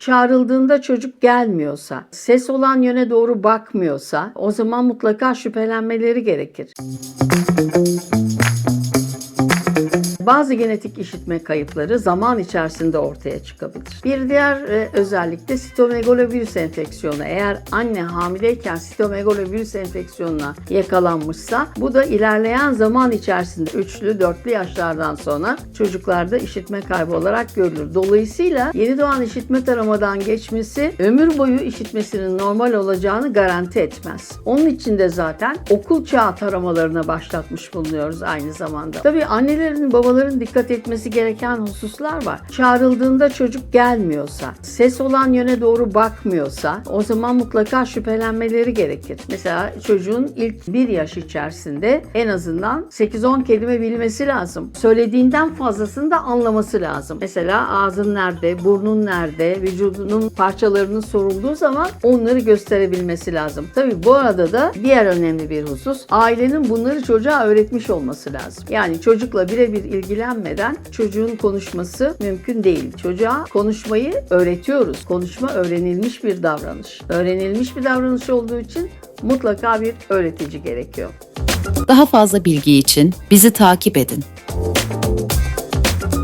Çağrıldığında çocuk gelmiyorsa, ses olan yöne doğru bakmıyorsa o zaman mutlaka şüphelenmeleri gerekir. Bazı genetik işitme kayıpları zaman içerisinde ortaya çıkabilir. Bir diğer e, özellik sitomegalovirüs enfeksiyonu. Eğer anne hamileyken sitomegalovirüs enfeksiyonuna yakalanmışsa bu da ilerleyen zaman içerisinde 3'lü 4'lü yaşlardan sonra çocuklarda işitme kaybı olarak görülür. Dolayısıyla yeni doğan işitme taramadan geçmesi ömür boyu işitmesinin normal olacağını garanti etmez. Onun için de zaten okul çağı taramalarına başlatmış bulunuyoruz aynı zamanda. Tabii annelerin babaların dikkat etmesi gereken hususlar var. Çağrıldığında çocuk gelmiyorsa, ses olan yöne doğru bakmıyorsa o zaman mutlaka şüphelenmeleri gerekir. Mesela çocuğun ilk bir yaş içerisinde en azından 8-10 kelime bilmesi lazım. Söylediğinden fazlasını da anlaması lazım. Mesela ağzın nerede, burnun nerede, vücudunun parçalarının sorulduğu zaman onları gösterebilmesi lazım. Tabii bu arada da diğer önemli bir husus ailenin bunları çocuğa öğretmiş olması lazım. Yani çocukla birebir ilgilenmeden çocuğun konuşması mümkün değil. Çocuğa konuşmayı öğretiyoruz. Konuşma öğrenilmiş bir davranış. Öğrenilmiş bir davranış olduğu için mutlaka bir öğretici gerekiyor. Daha fazla bilgi için bizi takip edin.